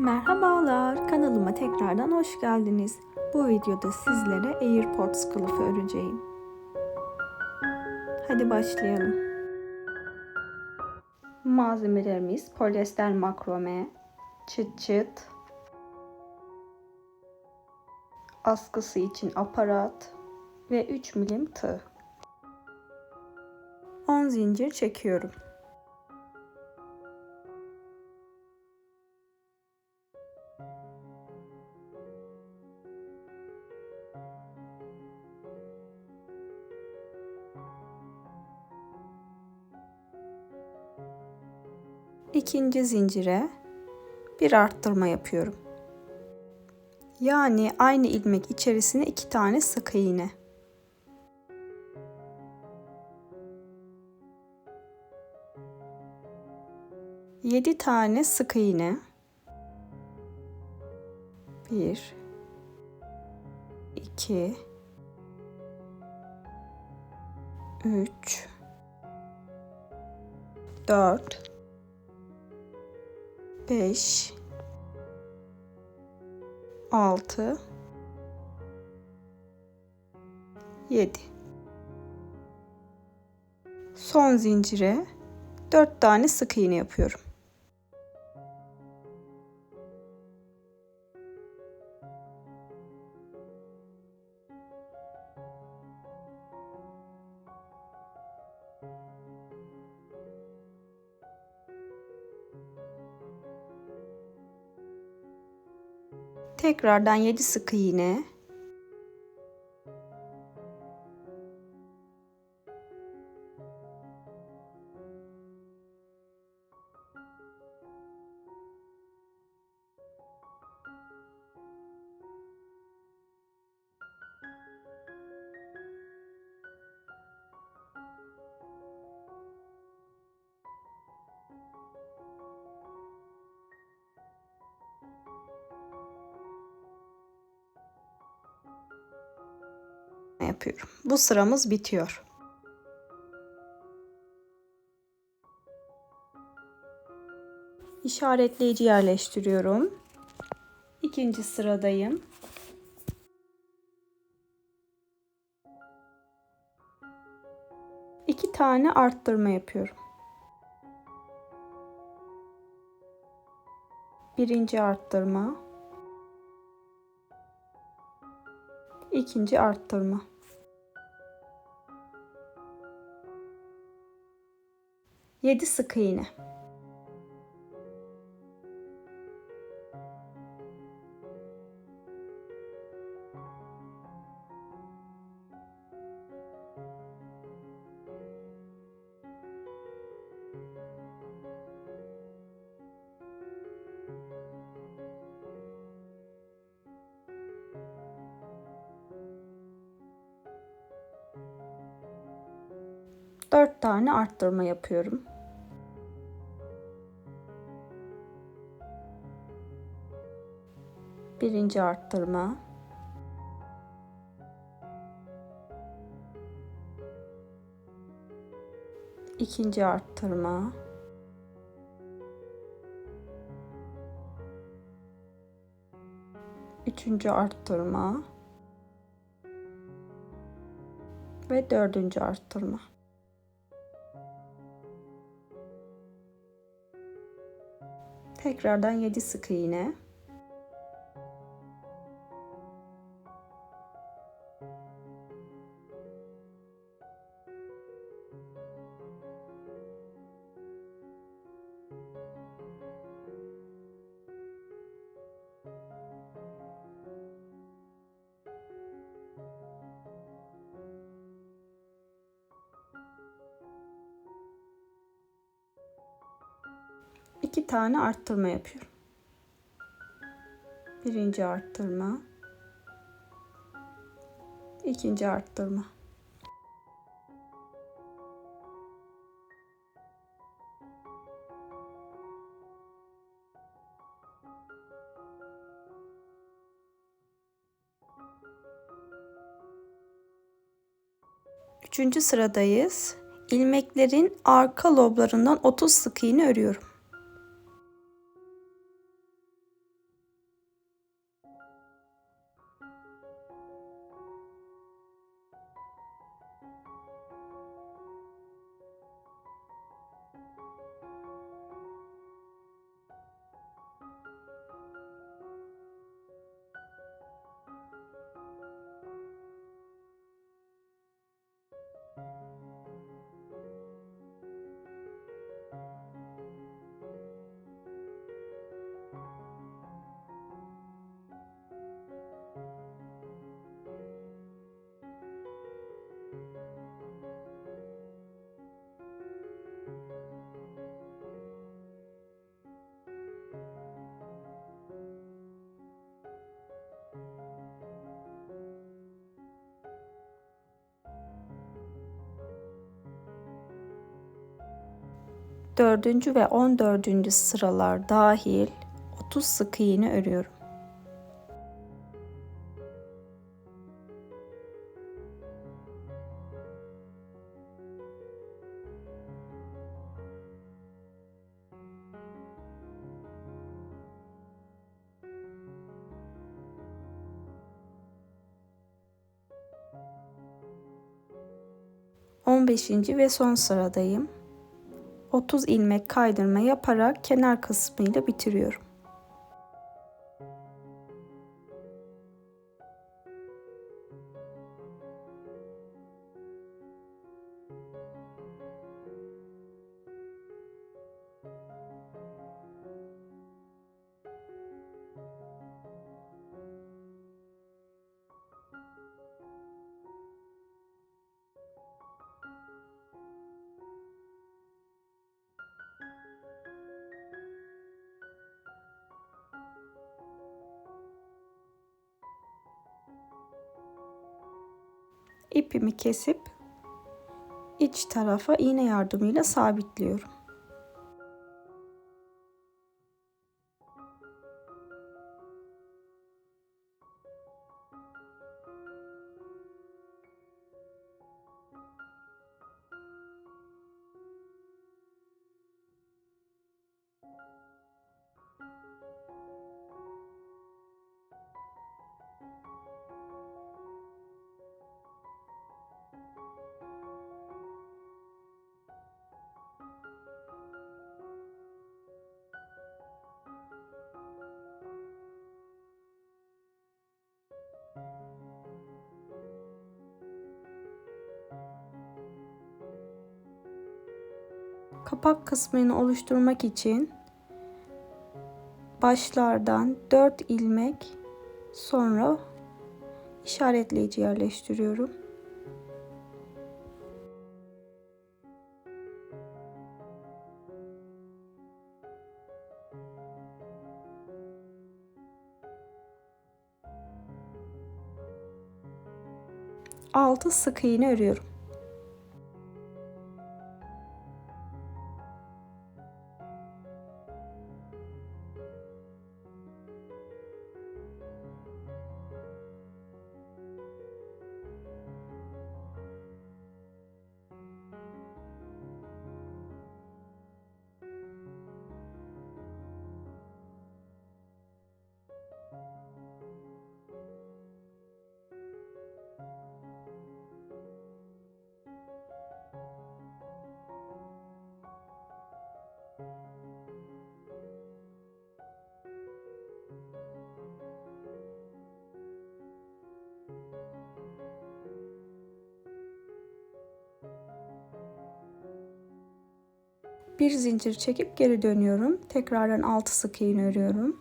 Merhabalar, kanalıma tekrardan hoş geldiniz. Bu videoda sizlere AirPods kılıfı öreceğim. Hadi başlayalım. Malzemelerimiz polyester makrome, çıt çıt, askısı için aparat ve 3 milim tığ. 10 zincir çekiyorum. İkinci zincire bir arttırma yapıyorum. Yani aynı ilmek içerisine iki tane sık iğne. Yedi tane sık iğne. Bir, iki, üç, dört, 5 6 7 Son zincire 4 tane sık iğne yapıyorum. Tekrardan 7 sık iğne. Yapıyorum. Bu sıramız bitiyor. İşaretleyici yerleştiriyorum. İkinci sıradayım. İki tane arttırma yapıyorum. Birinci arttırma. ikinci arttırma. Yedi sık iğne. Dört tane arttırma yapıyorum. Birinci arttırma. ikinci arttırma. Üçüncü arttırma. Ve dördüncü arttırma. Tekrardan 7 sık iğne. Tane arttırma yapıyorum. Birinci arttırma. ikinci arttırma. Üçüncü sıradayız. İlmeklerin arka loblarından 30 sık iğne örüyorum. Dördüncü ve on dördüncü sıralar dahil 30 sık iğne örüyorum. On beşinci ve son sıradayım. 30 ilmek kaydırma yaparak kenar kısmıyla bitiriyorum. İpimi kesip iç tarafa iğne yardımıyla sabitliyorum. Kapak kısmını oluşturmak için başlardan 4 ilmek sonra işaretleyici yerleştiriyorum. Altı sık iğne örüyorum. Bir zincir çekip geri dönüyorum. Tekrardan 6 sık iğne örüyorum.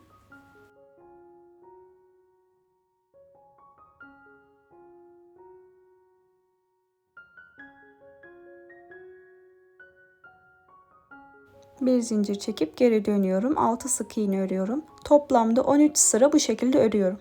Bir zincir çekip geri dönüyorum. 6 sık iğne örüyorum. Toplamda 13 sıra bu şekilde örüyorum.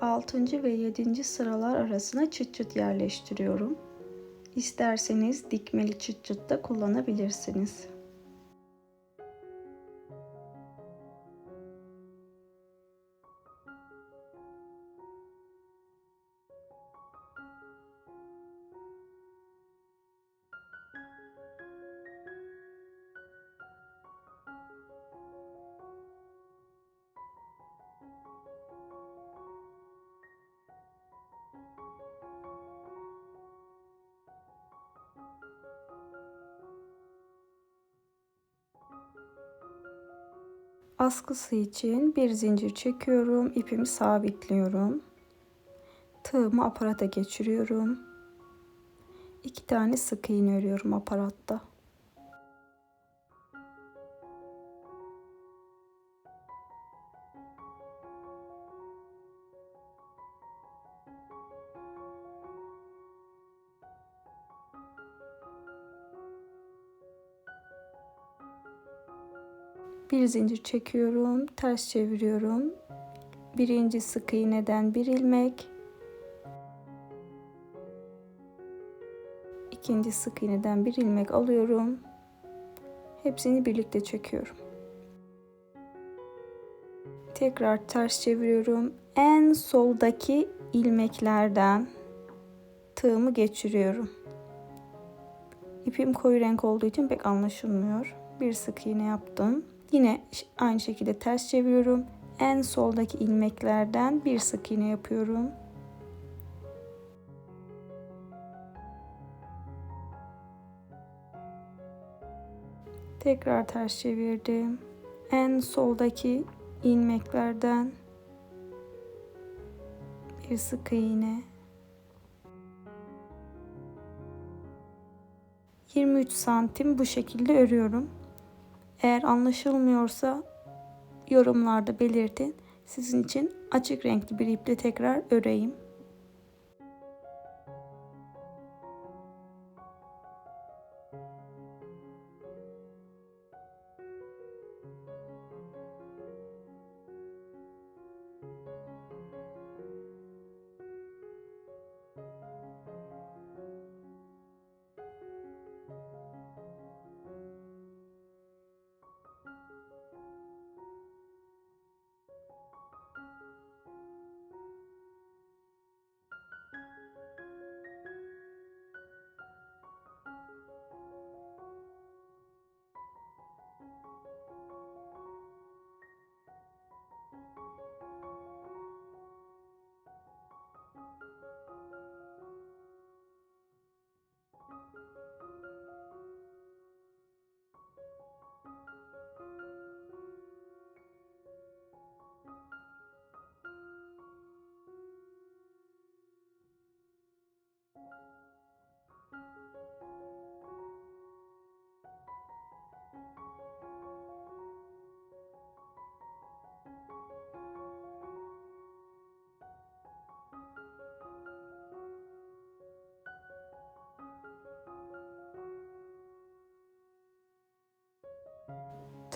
6. ve 7. sıralar arasına çıt çıt yerleştiriyorum. İsterseniz dikmeli çıt çıt da kullanabilirsiniz. Askısı için bir zincir çekiyorum. ipimi sabitliyorum. Tığımı aparata geçiriyorum. İki tane sık iğne örüyorum aparatta. Bir zincir çekiyorum ters çeviriyorum. Birinci sık iğneden bir ilmek? İkinci sık iğneden bir ilmek alıyorum? Hepsini birlikte çekiyorum. Tekrar ters çeviriyorum. En soldaki ilmeklerden tığımı geçiriyorum. İpim koyu renk olduğu için pek anlaşılmıyor. Bir sık iğne yaptım Yine aynı şekilde ters çeviriyorum. En soldaki ilmeklerden bir sık iğne yapıyorum. Tekrar ters çevirdim. En soldaki ilmeklerden bir sık iğne. 23 santim bu şekilde örüyorum. Eğer anlaşılmıyorsa yorumlarda belirtin. Sizin için açık renkli bir iple tekrar öreyim.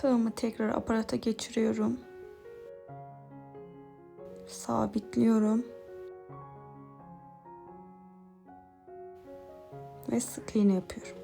Tığımı tekrar aparata geçiriyorum. Sabitliyorum. Ve sık iğne yapıyorum.